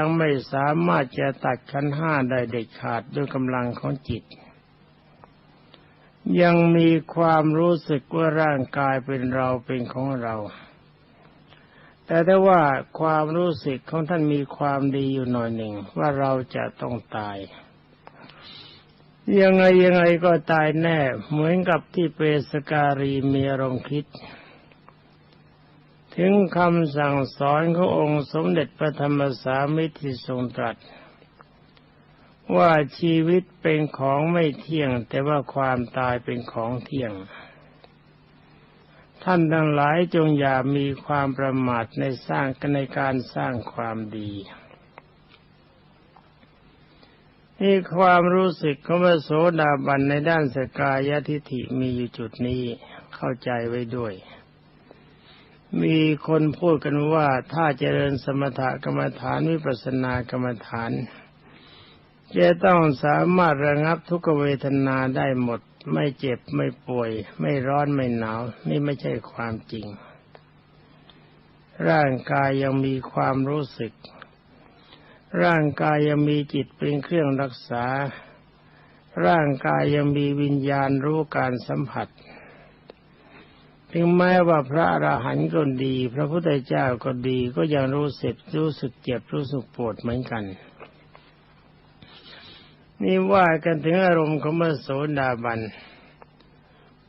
ยังไม่สามารถจะตัดขันห้าได้เด็ดขาดด้วยกำลังของจิต ยังมีความรู้สึกว่าร่างกายเป็นเราเป็นของเรา แต่ถ้าว่าความรู้สึกของท่านมีความดีอยู่หน่อยหนึ่งว่าเราจะต้องตาย ยังไงยังไงก็ตายแน่ เหมือนกับที่เปสการีมีอารมณ์คิด ถึงคำสั่งสอนขององค์สมเด็จพระธรรมสามิตรที่ทรงตรัส ว่าชีวิตเป็นของไม่เที่ยง แต่ว่าความตายเป็นของเที่ยง ท่านทั้งหลายจงอย่ามีความประมาทในสร้างในการสร้างความดีนี่ความรู้สึกของพระโสดาบันในด้านสกายทิฐิมีอยู่จุดนี้เข้าใจไว้ด้วย มีคนพูดกันว่าถ้าเจริญสมถกรรมฐานวิปัสสนากรรมฐาน จะต้องสามารถระงับทุกเวทนาได้หมด ไม่เจ็บไม่ป่วย ไม่ร้อนไม่หนาว นี่ไม่ใช่ความจริง ร่างกายยังมีความรู้สึก ร่างกายยังมีจิตเป็นเครื่องรักษา ร่างกายยังมีวิญญาณรู้การสัมผัส ถึงแม้ว่าพระอราหันต์ก็ดี พระพุทธเจ้าก็ดีก็ยังรู้สึกรู้สึกเจ็บรู้สึกปวดเหมือนกัน นี่ว่ากันถึงอารมณ์ของพระโสดาบัน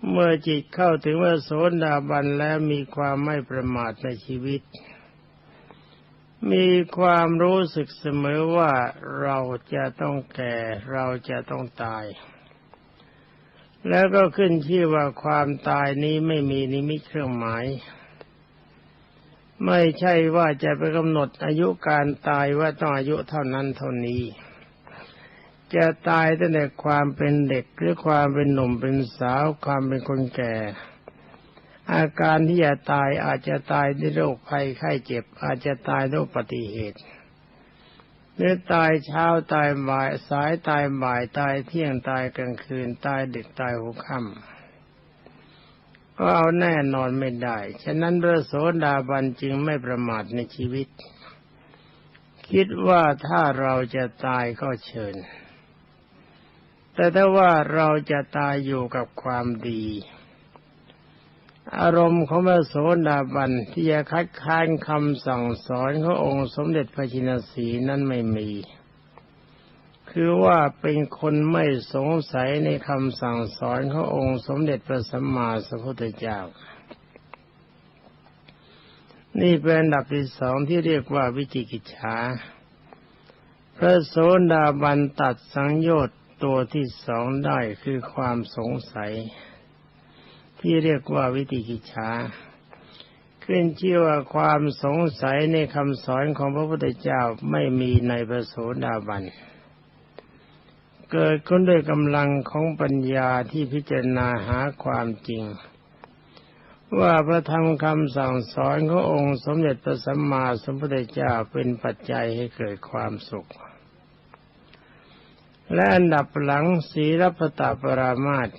เมื่อจิตเข้าถึงพระโสดาบันแล้วมีความไม่ประมาทในชีวิต มีความรู้สึกเสมอว่าเราจะต้องแก่เราจะต้องตาย แล้วก็ขึ้นชื่อว่าความตายนี้ไม่มีนิมิตเครื่องหมาย ไม่ใช่ว่าจะไปกำหนดอายุการตายว่าต้องอายุเท่านั้นเท่านี้ จะตายตั้งแต่ความเป็นเด็กหรือความเป็นหนุ่มเป็นสาว ความเป็นคนแก่ อาการที่จะตายอาจจะตายด้วยโรคภัยไข้เจ็บ อาจจะตายด้วยอุบัติเหตุ หรือตายเช้าตายบ่ายสายตายบ่ายตายเที่ยงตายกลางคืนตายดึกตายหัวค่ำก็เอาแน่นอนไม่ได้ ฉะนั้นพระโสดาบันจึงไม่ประมาทในชีวิต คิดว่าถ้าเราจะตายก็เชิญ แต่ถ้าว่าเราจะตายอยู่กับความดี อารมณ์ของพระโสดาบันที่จะคัดค้านคำสั่งสอนขององค์สมเด็จพระจินสีนั้นไม่มี คือว่าเป็นคนไม่สงสัยในคำสั่งสอนขององค์สมเด็จพระสัมมาสัมพุทธเจ้า นี่เป็นอันดับที่สองที่เรียกว่าวิจิกิจฉา พระโสดาบันตัดสังโยชน์ตัวที่สองได้คือความสงสัย ที่เรียกว่าวิติกิจฉาขึ้นชื่อว่าความสงสัยในคำสอนของพระพุทธเจ้าไม่มีในพระโสดาบัน เกิดขึ้นด้วยกำลังของปัญญาที่พิจารณาหาความจริง ว่าพระธรรมคำสั่งสอนขององค์สมเด็จพระสัมมาสัมพุทธเจ้าเป็นปัจจัยให้เกิดความสุข และอันดับหลังศีลปตปรามาต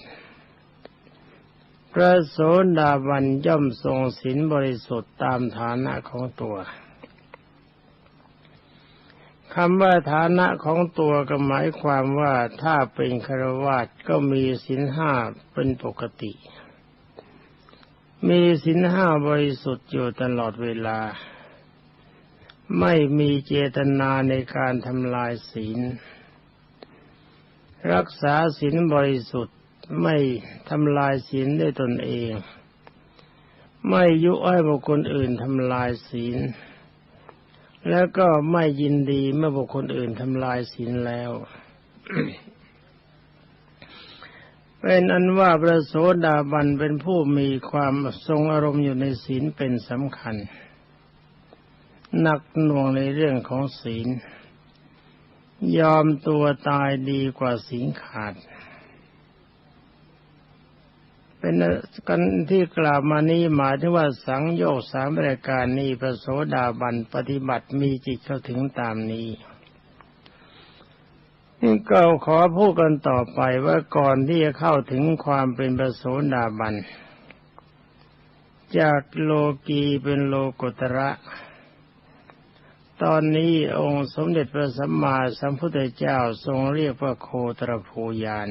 พระโสดาบันย่อมทรงศีลบริสุทธิ์ตามฐานะของตัวคำว่าฐานะของตัวก็หมายความว่าถ้าเป็นคารวาสก็มีศีลห้าเป็นปกติ มีศีลห้าบริสุทธิ์อยู่ตลอดเวลา ไม่มีเจตนาในการทำลายศีล รักษาศีลบริสุทธิ์ ไม่ทำลายศีลด้วยตนเอง ไม่ยุให้บุคคลอื่นทำลายศีล แล้วก็ไม่ยินดีเมื่อบุคคลอื่นทำลายศีลแล้วเป็นอันว่าพระโสดาบันเป็นผู้มีความทรงอารมณ์อยู่ในศีลเป็นสำคัญ หนักหน่วงในเรื่องของศีล ยอมตัวตายดีกว่าศีลขาด เป็นกันที่กล่าวมานี้หมายถึงว่าสังโยกสามรายการนี้พระโสดาบันปฏิบัติมีจิตเข้าถึงตามนี้นี่ก็ขอพูดกันต่อไปว่าก่อนที่จะเข้าถึงความเป็นพระโสดาบัน จากโลกีเป็นโลกุตระ ตอนนี้องค์สมเด็จพระสัมมาสัมพุทธเจ้าทรงเรียกว่าโคตรภูยาน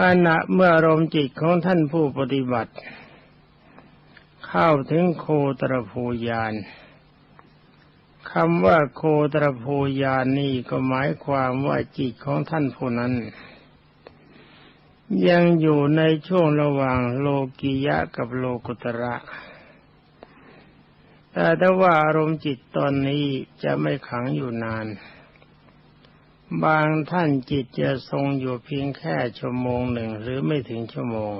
ขณะเมื่ออารมณ์จิตของท่านผู้ปฏิบัติ เข้าถึงโคตรภูยานคำว่าโคตรภูยานนี่ก็หมายความว่าจิตของท่านผู้นั้น ยังอยู่ในช่วงระหว่างโลกิยะกับโลกุตระแต่ถ้าว่าอารมณ์จิตตอนนี้จะไม่ขังอยู่นาน บางท่านจิตจะทรงอยู่เพียงแค่ชั่วโมงหนึ่งหรือไม่ถึงชั่วโมง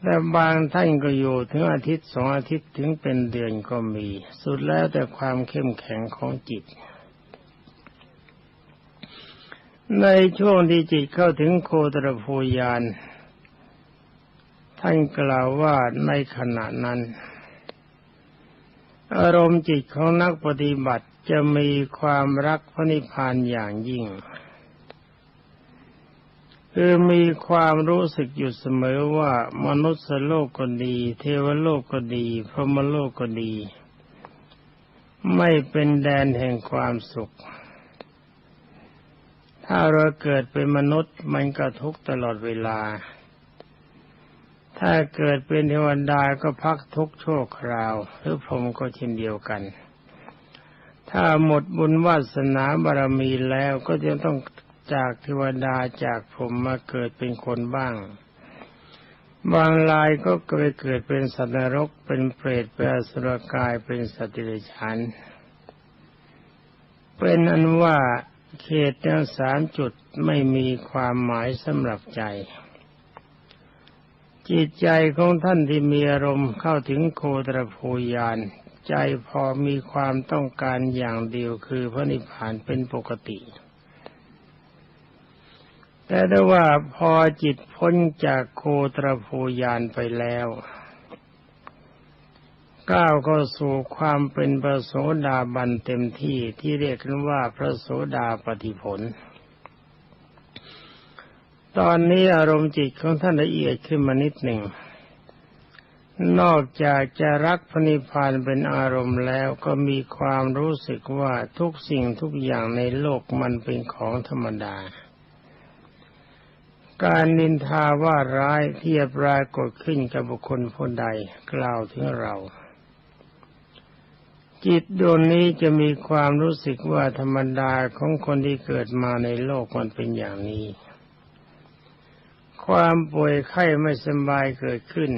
แต่บางท่านก็อยู่ถึงอาทิตย์สองอาทิตย์ถึงเป็นเดือนก็มี สุดแล้วแต่ความเข้มแข็งของจิต ในช่วงที่จิตเข้าถึงโคตรภูยาน ท่านกล่าวว่าในขณะนั้น อารมณ์จิตของนักปฏิบัติ จะมีความรักพระนิพพานอย่างยิ่งคือมีความรู้สึกอยู่เสมอว่ามนุษย์โลกก็ดี เทวโลกก็ดี พรหมโลกก็ดี ไม่เป็นแดนแห่งความสุข ถ้าเราเกิดเป็นมนุษย์มันก็ทุกตลอดเวลา ถ้าเกิดเป็นเทวดาก็พักทุกโชคคราว หรือพรหมก็เช่นเดียวกัน ถ้าหมดบุญวาสนาบารมีแล้วก็จะต้องจากเทวดาจากผมมาเกิดเป็นคนบ้าง บางรายก็เคยเกิดเป็นสัตว์นรกเป็นเปรตเป็นอสุรกายเป็นสัตว์เดรัจฉานเป็นอันว่าเขตทั้งสามจุดไม่มีความหมายสำหรับใจ จิตใจของท่านที่มีอารมณ์เข้าถึงโคตรภูยาน ใจพอมีความต้องการอย่างเดียวคือพระนิพพานเป็นปกติ แต่ได้ว่าพอจิตพ้นจากโคตรภูยานไปแล้ว ก้าวก็สู่ความเป็นพระโสดาบันเต็มที่ที่เรียกกันว่าพระโสดาปฏิผลตอนนี้อารมณ์จิตของท่านละเอียดขึ้นมานิดหนึ่ง นอกจากจะรักพระนิพพานเป็นอารมณ์แล้วก็มีความรู้สึกว่าทุกสิ่งทุกอย่างในโลกมันเป็นของธรรมดา การนินทาว่าร้ายที่ปรากฏขึ้นกับบุคคลผู้ใดกล่าวถึงเรา จิตดวงนี้จะมีความรู้สึกว่าธรรมดาของคนที่เกิดมาในโลกมันเป็นอย่างนี้ ความป่วยไข้ไม่สบายเกิดขึ้น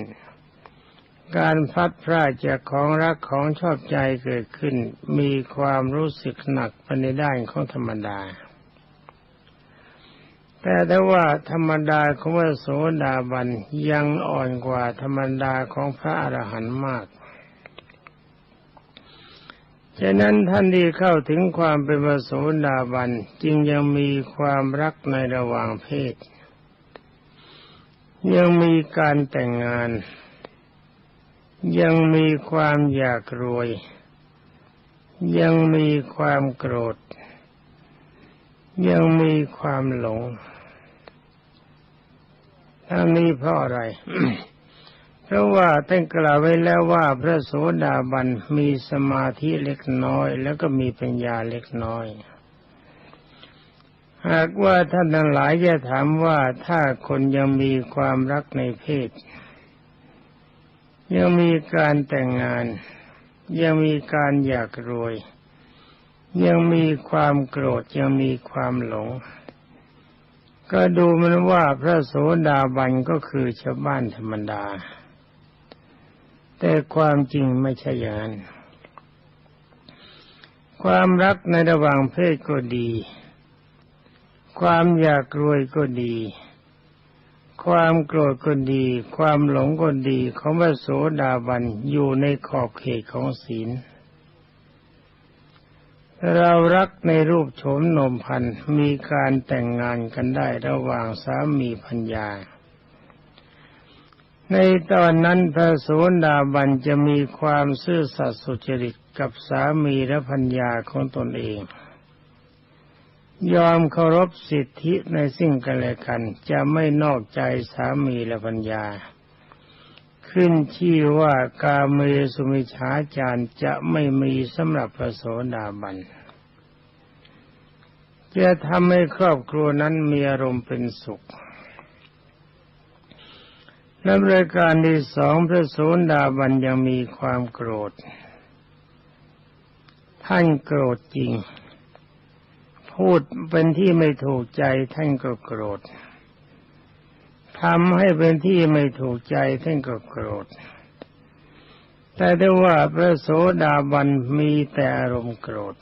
การพัดพลาดจากของรักของชอบใจเกิดขึ้น มีความรู้สึกหนักไปในด้านของธรรมดา แต่ถ้าว่าธรรมดาของพระโสดาบันยังอ่อนกว่าธรรมดาของพระอรหันต์มากฉะนั้นท่านที่เข้าถึงความเป็นพระโสดาบันจึงยังมีความรักในระหว่างเพศ ยังมีการแต่งงาน ยังมีความอยากรวย ยังมีความโกรธ ยังมีความหลงทั้งนี้เพราะอะไร เพราะว่าท่านกล่าวไว้แล้วว่าพระโสดาบันมีสมาธิเล็กน้อย แล้วก็มีปัญญาเล็กน้อย หากว่าท่านทั้งหลายจะถามว่าถ้าคนยังมีความรักในเพศ ยังมีการแต่งงาน ยังมีการอยากรวย ยังมีความโกรธยังมีความหลง ก็ดูมันว่าพระโสดาบันก็คือชาวบ้านธรรมดา แต่ความจริงไม่ใช่อย่างนั้นความรักในระหว่างเพศก็ดี ความอยากรวยก็ดี ความโกรธก็ดี ความหลงก็ดีของพระโสดาบันอยู่ในขอบเขตของศีล เรารักในรูปโฉมนมพันมีการแต่งงานกันได้ระหว่างสามีพัญญา ในตอนนั้นพระโสดาบันจะมีความซื่อสัตย์สุจริตกับสามีและพัญญาของตนเอง ยอมเคารพสิทธิในสิ่งกันและกัน จะไม่นอกใจสามีและพัญญา ขึ้นชื่อว่ากาเมสุมิชาจารจะไม่มีสำหรับพระโสดาบันจะทำให้ครอบครัวนั้นมีอารมณ์เป็นสุขและบริการที่สองพระโสดาบันยังมีความโกรธ ท่านโกรธจริง พูดเป็นที่ไม่ถูกใจท่านก็โกรธทำให้เป็นที่ไม่ถูกใจท่านก็โกรธ แต่ได้ว่าพระโสดาบันมีแต่อารมณ์โกรธ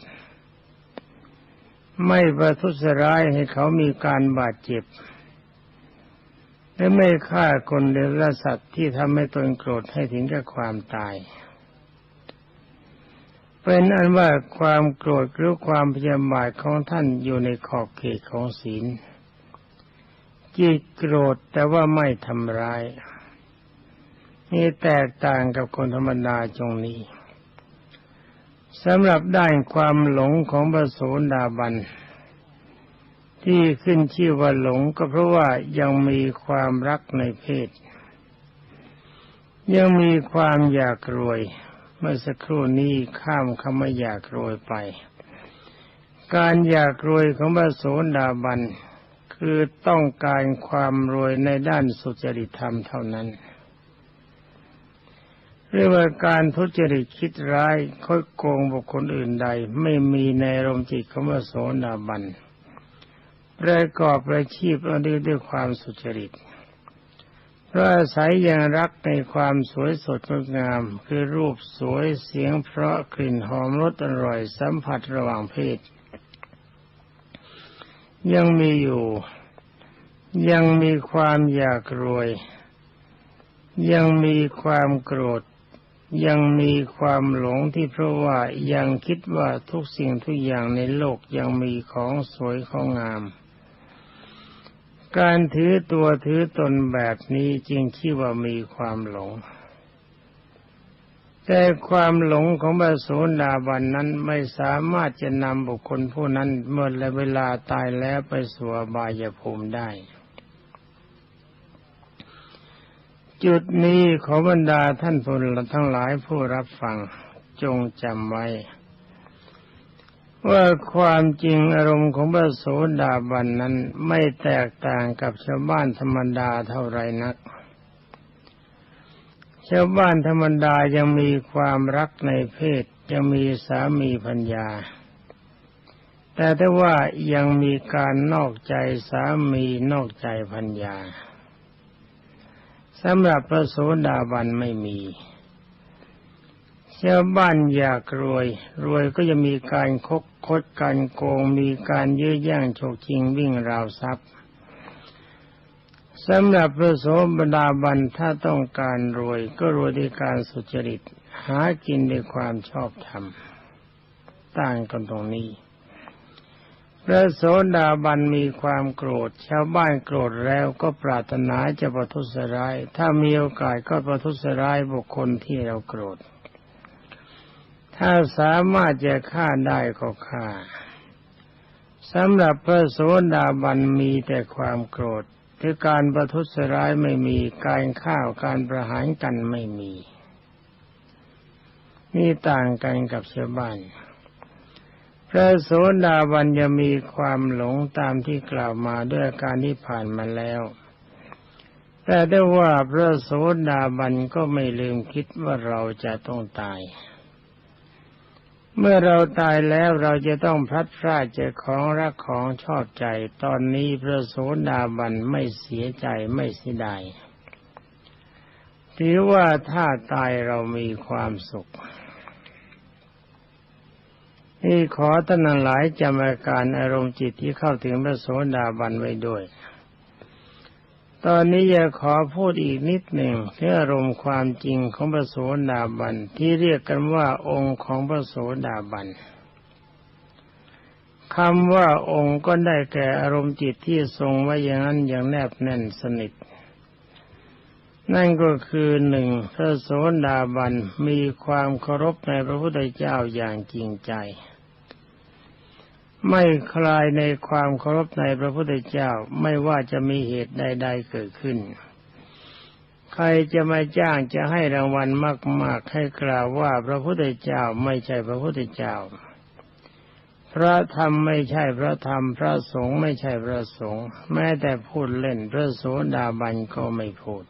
ไม่ประทุษร้ายให้เขามีการบาดเจ็บ และไม่ฆ่าคนเดรัสัตว์ที่ทำให้ตนโกรธให้ถึงกับความตาย เป็นอันว่าความโกรธหรือความพยาบาทของท่านอยู่ในขอบเขตของศีลจิตโกรธแต่ว่าไม่ทำร้าย นี่แตกต่างกับคนธรรมดาจงนี้สำหรับด้านความหลงของพระโสดาบัน ที่ขึ้นชื่อว่าหลงก็เพราะว่ายังมีความรักในเพศ ยังมีความอยากรวย เมื่อสักครู่นี้ข้ามคำว่าอยากรวยไป การอยากรวยของพระโสดาบันคือต้องการความรวยในด้านสุจริตธรรมเท่านั้น เรียกว่าการทุจริตคิดร้ายค่อยโกงบุคคลอื่นใด ไม่มีในรมจิตของพระโสดาบันประกอบประชีพอันด้ด้วยความสุจริต เพราะอาศัยย่างรักในความสวยสดงดงาม คือรูปสวยเสียงเพราะกลิ่นหอมรสอร่อยสัมผัสระหว่างเพศ ยังมีอยู่ ยังมีความอยากรวย ยังมีความโกรธ ยังมีความหลงที่เพราะว่ายังคิดว่าทุกสิ่งทุกอย่างในโลกยังมีของสวยของงาม การถือตัวถือตนแบบนี้จริงที่ว่ามีความหลง แต่ความหลงของพระโสดาบันนั้นไม่สามารถจะนำบุคคลผู้นั้นเมื่อและเวลาตายแล้วไปสู่บายภูมิได้ จุดนี้ขอบรรดาท่านผู้ทั้งหลายผู้รับฟังจงจำไว้ ว่าความจริงอารมณ์ของพระโสดาบันนั้นไม่แตกต่างกับชาวบ้านธรรมดาเท่าไรนัก ชาวบ้านธรรมดายังมีความรักในเพศยังมีสามีพัญญา แต่ถ้าว่ายังมีการนอกใจสามีนอกใจพัญญาสำหรับพระโสดาบันไม่มี ชาวบ้านอยากรวย รวยก็จะมีการคกคดการโกงมีการยื้อแย่งฉกชิงวิ่งราวทรัพย์สำหรับพระโสดาบันถ้าต้องการรวยก็รวยด้วยการสุจริต หากินด้วยความชอบธรรมต่างกันตรงนี้ พระโสดาบันมีความโกรธ ชาวบ้านโกรธแล้วก็ปรารถนาจะประทุษร้าย ถ้ามีโอกาสก็ประทุษร้ายบุคคลที่เราโกรธ ถ้าสามารถจะฆ่าได้ก็ฆ่าสำหรับพระโสดาบันมีแต่ความโกรธคือการประทุษร้ายไม่มีการข้าการประหารกันไม่มี นี่ต่างกันกับชาวบ้านพระโสดาบันจะมีความหลงตามที่กล่าวมาด้วยการที่ผ่านมาแล้ว แต่ได้ว่าพระโสดาบันก็ไม่ลืมคิดว่าเราจะต้องตาย เมื่อเราตายแล้วเราจะต้องพลัดพรากจากของรักของชอบใจ ตอนนี้พระโสดาบันไม่เสียใจไม่เสียดายถือว่าถ้าตายเรามีความสุข นี่ขอท่านหลายจำอาการอารมณ์จิตที่เข้าถึงพระโสดาบันไว้ด้วย ตอนนี้จะขอพูดอีกนิดหนึ่งเรื่องอารมณ์ความจริงของพระโสดาบันที่เรียกกันว่าองค์ของพระโสดาบันคำว่าองค์ก็ได้แก่อารมณ์จิตที่ทรงไว้อย่างนั้นอย่างแนบแน่นสนิท นั่นก็คือหนึ่งพระโสดาบันมีความเคารพในพระพุทธเจ้าอย่างจริงใจ ไม่คลายในความเคารพในพระพุทธเจ้าไม่ว่าจะมีเหตุใด ๆ เกิดขึ้น ใครจะมาจ้างจะให้รางวัลมาก ๆ ให้กล่าวว่าพระพุทธเจ้าไม่ใช่พระพุทธเจ้า พระธรรมไม่ใช่พระธรรม พระสงฆ์ไม่ใช่พระสงฆ์แม้แต่พูดเล่นพระโสดาบันก็ไม่พูด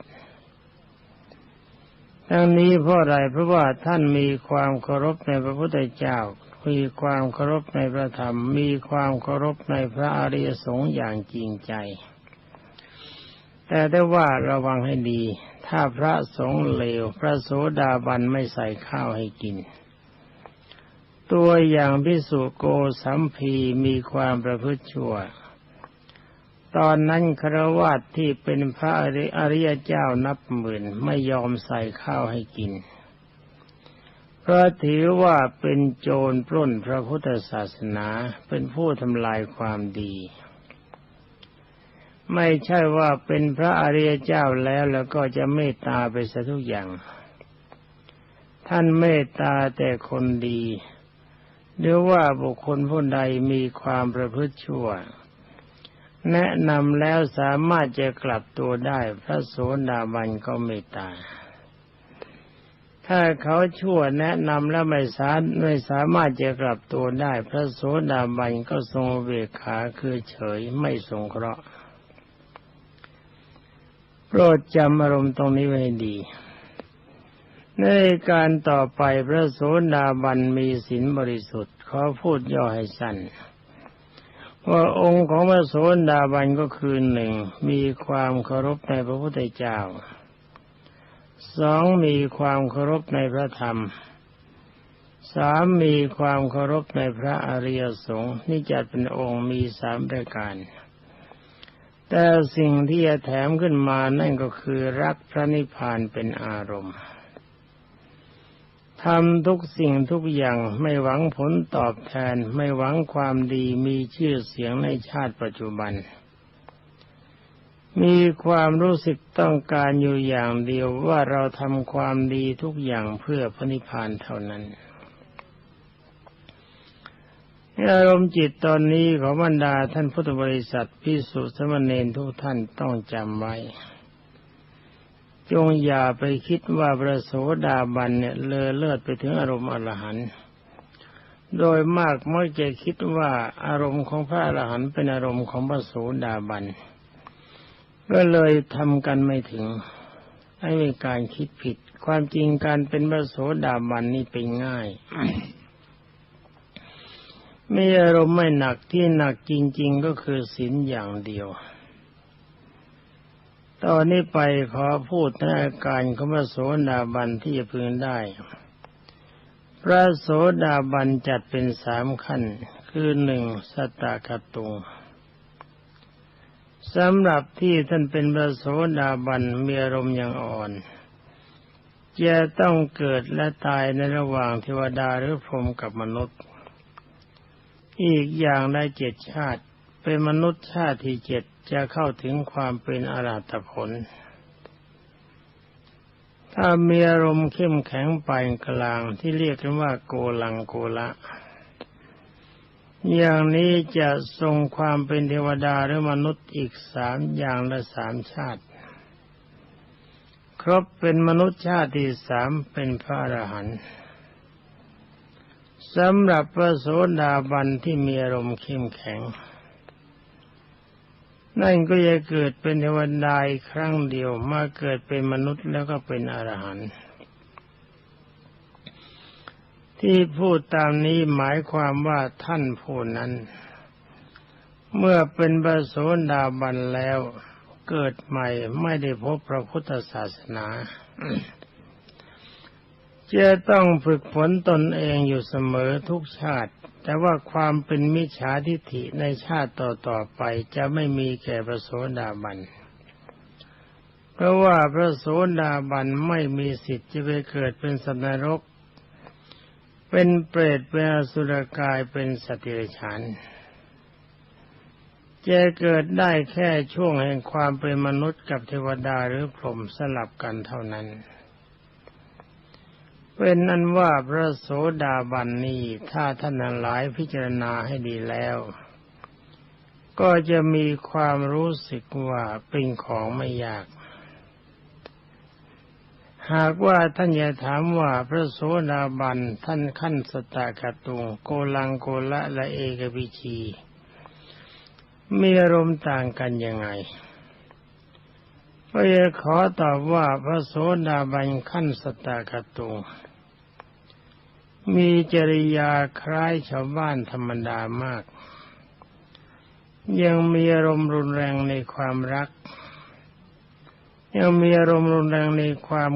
ทั้งนี้เพราะอะไรเพราะว่าท่านมีความเคารพในพระพุทธเจ้า มีความเคารพในพระธรรม มีความเคารพในพระอริยสงฆ์อย่างจริงใจ แต่ได้ว่าระวังให้ดี ถ้าพระสงฆ์เลว พระโสดาบันไม่ใส่ข้าวให้กิน ตัวอย่างพิสุโกสัมพีมีความประพฤติชั่ว ตอนนั้นครวาตที่เป็นพระอริยเจ้านับหมื่นไม่ยอมใส่ข้าวให้กิน พระถือว่าเป็นโจรปล้นพระพุทธศาสนาเป็นผู้ทำลายความดี ไม่ใช่ว่าเป็นพระอริยเจ้าแล้วแล้วก็จะเมตตาไปซะทุกอย่าง ท่านเมตตาแต่คนดีหรือว่าบุคคลผู้ใดมีความประพฤติชั่ว แนะนำแล้วสามารถจะกลับตัวได้พระโสดาบันก็ไม่ตา ถ้าเขาชั่วแนะนำแล้วไม่สาไม่สามารถจะกลับตัวได้ พระโสดาบันก็ทรงเวขาคือเฉยไม่สงเคราะห์โปรดจำอารมณ์ตรงนี้ไว้ดี ในการต่อไปพระโสดาบันมีศีลบริสุทธิ์ขอพูดย่อให้สั้นว่าองค์ของพระโสดาบันก็คือหนึ่งมีความเคารพในพระพุทธเจ้า สองมีความเคารพในพระธรรมสามมีความเคารพในพระอริยสงฆ์นี่จัดเป็นองค์มีสามประการ แต่สิ่งที่จะแถมขึ้นมานั่นก็คือรักพระนิพพานเป็นอารมณ์ทำทุกสิ่งทุกอย่างไม่หวังผลตอบแทนไม่หวังความดีมีชื่อเสียงในชาติปัจจุบัน มีความรู้สึกต้องการอยู่อย่างเดียวว่าเราทำความดีทุกอย่างเพื่อพระนิพพานเท่านั้นอารมณ์จิตตอนนี้ของบรรดาท่านพุทธบริษัทพิสุสมณเณรทุกท่านต้องจำไว้ จงอย่าไปคิดว่าพระโสดาบันเนี่ยเลอเลิศไปถึงอารมณ์อรหันต์โดยมากมักจะคิดว่าอารมณ์ของพระอรหันต์เป็นอารมณ์ของพระโสดาบัน ก็เลยทำกันไม่ถึงให้มีการคิดผิด ความจริงการเป็นพระโสดาบันนี่เป็นง่ายมีอารมณ์ไม่หนักที่หนักจริง ๆ ก็คือศีลอย่างเดียว ตอนนี้ไปขอพูดในอาการของพระโสดาบันที่จะพึงได้ พระโสดาบันจัดเป็นสามขั้น คือหนึ่งสตากตุง สำหรับที่ท่านเป็นพระโสดาบันมีอารมณ์อย่างอ่อน จะต้องเกิดและตายในระหว่างเทวดาหรือพรหมกับมนุษย์ อีกอย่างได้เจ็ดชาติ เป็นมนุษย์ชาติที่เจ็ดจะเข้าถึงความเป็นอรหัตผล ถ้ามีอารมณ์เข้มแข็งปานกลางที่เรียกกันว่าโกลังโกละ อย่างนี้จะทรงความเป็นเทวดาหรือมนุษย์อีกสามอย่างและสามชาติ ครบเป็นมนุษย์ชาติที่สามเป็นพระอรหันต์สำหรับพระโสดาบันที่มีอารมณ์เข้มแข็ง นั่นก็จะเกิดเป็นเทวดาอีกครั้งเดียวมาเกิดเป็นมนุษย์แล้วก็เป็นอรหันต์ ที่พูดตามนี้หมายความว่าท่านผู้นั้น เมื่อเป็นบระโสดาบันแล้วเกิดใหม่ไม่ได้พบพระพุทธศาสนา จะต้องฝึกฝนตนเองอยู่เสมอทุกชาติ แต่ว่าความเป็นมิจฉาทิฏฐิในชาติต่อๆไปจะไม่มีแก่พระโสดาบันเพราะว่าพระโสดาบันไม่มีสิทธิ์จะไปเกิดเป็นสัตว์นรก เป็นเปรตเป็นอสุรกายเป็นสติรฉานจะเกิดได้แค่ช่วงแห่งความเป็นมนุษย์กับเทวดาหรือพรหมสลับกันเท่านั้น เป็นนั้นว่าพระโสดาบันนี้ถ้าท่านหลายพิจารณาให้ดีแล้ว ก็จะมีความรู้สึกว่าเป็นของไม่ยาก หากว่าท่านจะถามว่าพระโสดาบันท่านขั้นสตากตุงโกลังโกละและเอกวิชีมีอารมณ์ต่างกันยังไงก็จะขอตอบว่าพระโสดาบันขั้นสตากตุงมีจริยาคล้ายชาวบ้านธรรมดามาก ยังมีอารมณ์รุนแรงในความรัก ยังมีอารมณ์รุนแรงในความ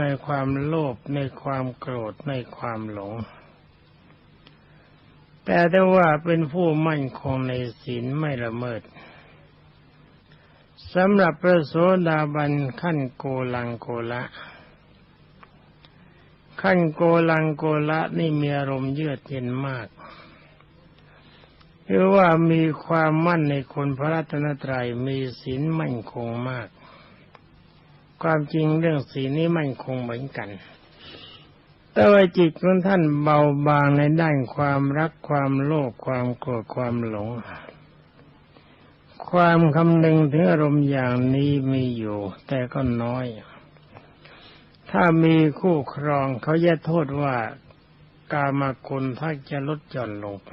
ในความโลภในความโกรธในความหลง แต่ได้ว่าเป็นผู้มั่นคงในศีลไม่ละเมิดสำหรับพระโสดาบันขั้นโกลังโกละ ขั้นโกลังโกละนี่มีอารมณ์เยือกเย็นมากหรือว่ามีความมั่นในคนพระรัตนตรัยมีศีลมั่นคงมาก ความจริงเรื่องศีนี้มั่นคงเหมือนกัน แต่ว่าจิตของท่านเบาบางในด้านความรักความโลภความโกรธความหลง ความคำนึงถึงอารมณ์อย่างนี้มีอยู่ แต่ก็น้อย ถ้ามีคู่ครองเขาจะโทษว่ากามาคุณถ้าจะลดหย่อนลงไป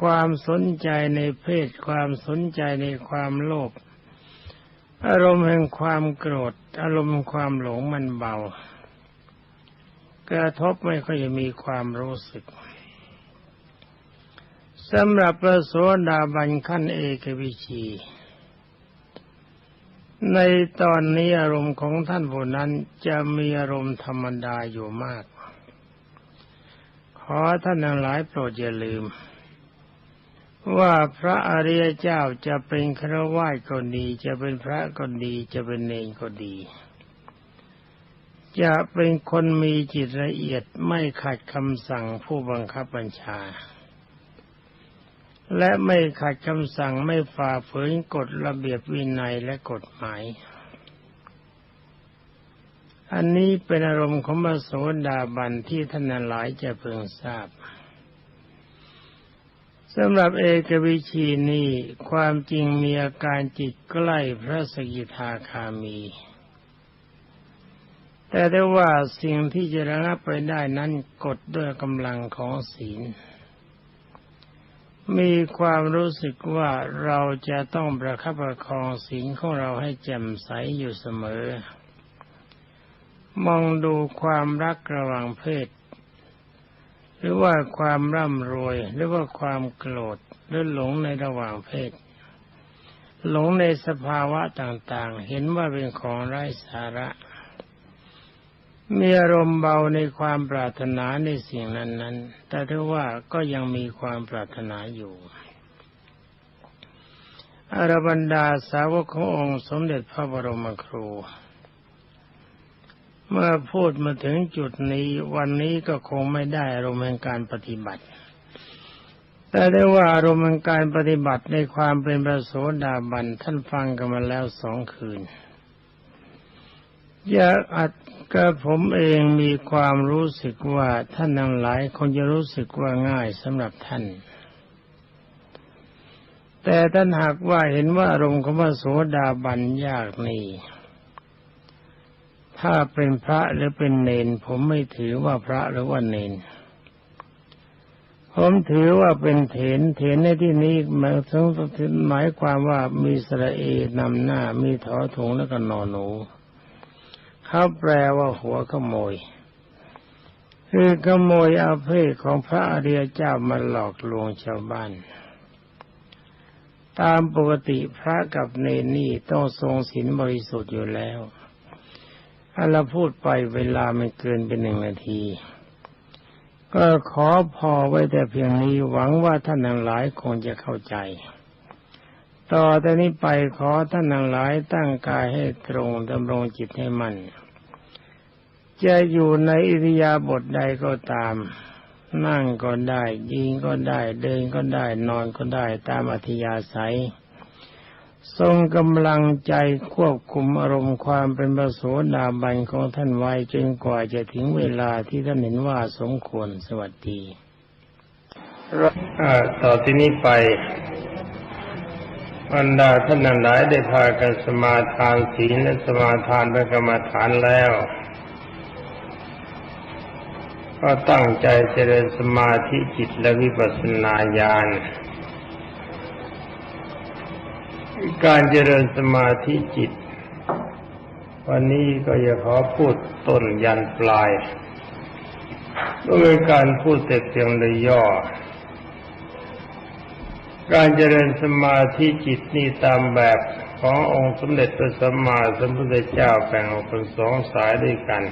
ความสนใจในเพศความสนใจในความโลภ อารมณ์แห่งความโกรธ อารมณ์ความหลงมันเบา กระทบไม่ค่อยมีความรู้สึกสำหรับพระโสดาบันขั้นเอกวิชี ในตอนนี้อารมณ์ของท่านผู้นั้นจะมีอารมณ์ธรรมดาอยู่มาก ขอท่านทั้งหลายโปรดอย่าลืม ว่าพระอริยเจ้าจะเป็นครวญก็ดี จะเป็นพระก็ดี จะเป็นเนรก็ดี จะเป็นคนมีจิตละเอียดไม่ขัดคำสั่งผู้บังคับบัญชา และไม่ขัดคำสั่งไม่ฝ่าฝืนกฎระเบียบวินัยและกฎหมาย อันนี้เป็นอารมณ์ของมโสดาบันที่ท่านหลายจะเพิ่งทราบ สำหรับเอกวิชีนี้ความจริงมีอาการจิตใกล้พระสกิทาคามี แต่ได้ว่าสิ่งที่จะระงับไปได้นั้นกดด้วยกำลังของศีล มีความรู้สึกว่าเราจะต้องประคับประคองศีลของเราให้แจ่มใสอยู่เสมอ มองดูความรักระหว่างเพศ หรือว่าความร่ำรวย หรือว่าความโกรธหรือหลงในระหว่างเพศ หลงในสภาวะต่างๆ เห็นว่าเป็นของไร้สาระ มีอารมณ์เบาในความปรารถนาในสิ่งนั้น ๆ แต่ถ้าว่าก็ยังมีความปรารถนาอยู่อรบรรดาสาวกขององค์สมเด็จพระบรมครู เมื่อพูดมาถึงจุดนี้วันนี้ก็คงไม่ได้อารมณ์แห่งการปฏิบัติ แต่ได้ว่าอารมณ์แห่งการปฏิบัติในความเป็นประโสดาบันท่านฟังกันมาแล้วสองคืนอยากอัดกระผมเองมีความรู้สึกว่าท่านทั้งหลายคงจะรู้สึกว่าง่ายสำหรับท่าน แต่ท่านหากว่าเห็นว่าอารมณ์ของพระโสดาบันยากนี่ ถ้าเป็นพระหรือเป็นเนน ผมไม่ถือว่าพระหรือว่าเนน ผมถือว่าเป็นเถนเถนในที่นี้หมายถึงหมายความว่ามีสระเอนำหน้า มีถอถุงแล้วก็นอนหนูเขาแปลว่าหัวขโมย คือขโมยอาเพศของพระอริยเจ้ามาหลอกลวงชาวบ้านตามปกติพระกับเนนี่ต้องทรงศีลบริสุทธิ์อยู่แล้ว ถ้าเราพูดไปเวลามันเกินเป็นหนึ่งนาที ก็ขอพอไว้แต่เพียงนี้หวังว่าท่านทั้งหลายคงจะเข้าใจ ต่อแต่นี้ไปขอท่านทั้งหลายตั้งกายให้ตรงดำรงจิตให้มั่นจะอยู่ในอิริยาบถใดก็ตาม นั่งก็ได้ ยิงก็ได้ เดินก็ได้ นอนก็ได้ตามอัธยาศัย ทรงกำลังใจควบคุมอารมณ์ความเป็นประโสดาบันของท่านไว้จนกว่าจะถึงเวลาที่ท่านเห็นว่าสมควรสวัสดีต่อที่นี้ไปบรรดาท่านทั้งหลายได้พากันสมาทานศีลและสมาทานพระกรรมฐานแล้ว ก็ตั้งใจเจริญสมาธิจิตและวิปัสสนาญาณ การเจริญสมาธิจิต วันนี้ก็จะขอพูดต้นยันปลายด้วยการพูดแต่เพียงโดยย่อ การเจริญสมาธิจิตนี่ตามแบบขององค์สมเด็จพระสัมมาสัมพุทธเจ้าแบ่งออกเป็นสองสายด้วยกัน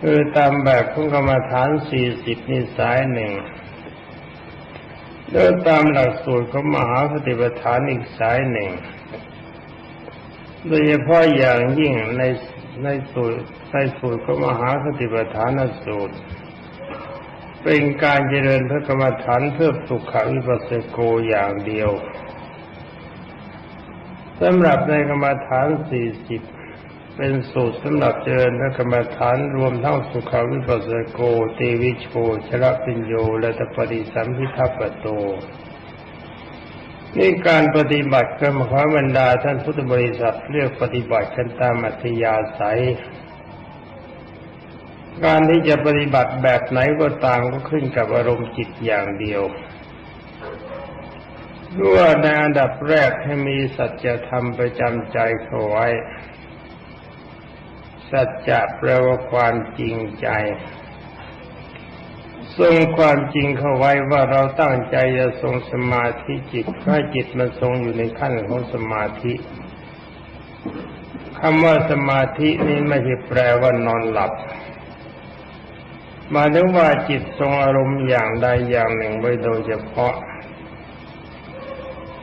คือตามแบบของกรรมฐานสี่สิบนี่สายหนึ่ง แล้วตามหลักสูตรของมหาสติปัฏฐานอีกสายหนึ่ง โดยเฉพาะอย่างยิ่งในในสูตรในสูตรของมหาสติปัฏฐานสูตร เป็นการเจริญพระกรรมฐานเพื่อสุขวิปัสสโกอย่างเดียวสำหรับในกรรมฐานสี่สิบ เป็นสูตรสำหรับเจริญพระกรรมฐานรวมทั้งสุขาวิปัสสโกเตวิโชชระปิญโยและตปฏิสัมพิทัปปโต นี่การปฏิบัติกรรมขอบรรดาท่านพุทธบริษัทเลือกปฏิบัติกันตามอัธยาศัย การที่จะปฏิบัติแบบไหนก็ตามก็ขึ้นกับอารมณ์จิตอย่างเดียวด้วยในอันดับแรกให้มีสัจธรรมประจำใจเขาไว้ สัจจะแปลว่าความจริงใจ ทรงความจริงเข้าไว้ว่าเราตั้งใจจะทรงสมาธิจิตให้จิตมันทรงอยู่ในขั้นของสมาธิคำว่าสมาธินี้ไม่ใช่แปลว่านอนหลับมาถึงว่าจิตทรงอารมณ์อย่างใดอย่างหนึ่งไว้โดยเฉพาะ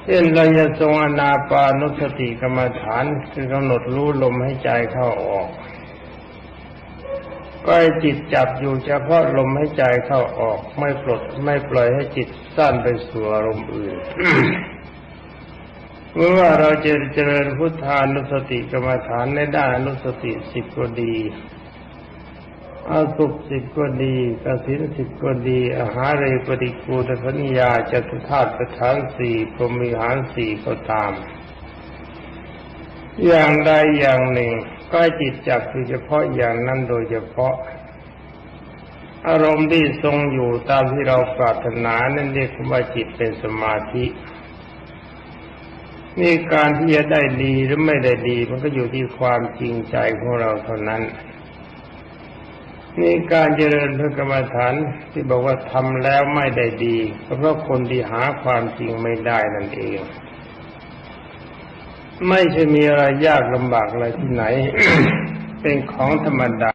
เช่นเราจะทรงอนาปานุสติกรรมฐานคือกำหนดรู้ลมให้ใจเข้าออก ก็ให้จิตจับอยู่เฉพาะลมให้ใจเข้าออกไม่ปลดไม่ปล่อยให้จิตสั้นไปสู่อารมณ์อื่นเมื่อว่าเราจะเจริญพุทธานุสติกรรมฐานในด้านอนุสติสิบก็ดีอาสุขสิบก็ดีกสินสิบก็ดี อาหารเรปฏิกูลพัญญาจตุธาตุประธานสี่พรมิหารสี่ก็ตาม อย่างใดอย่างหนึ่ง ก็ให้จิตจับอยู่เฉพาะอย่างนั้นโดยเฉพาะ อารมณ์ที่ทรงอยู่ตามที่เราปรารถนานั่นเรียกว่าจิตเป็นสมาธินี่การที่จะได้ดีหรือไม่ได้ดี มันก็อยู่ที่ความจริงใจของเราเท่านั้นนี่การเจริญพระกรรมฐานที่บอกว่าทำแล้วไม่ได้ดีก็เพราะคนที่หาความจริงไม่ได้นั่นเอง ไม่ใช่มีอะไรยากลำบากอะไรที่ไหน เป็นของธรรมดา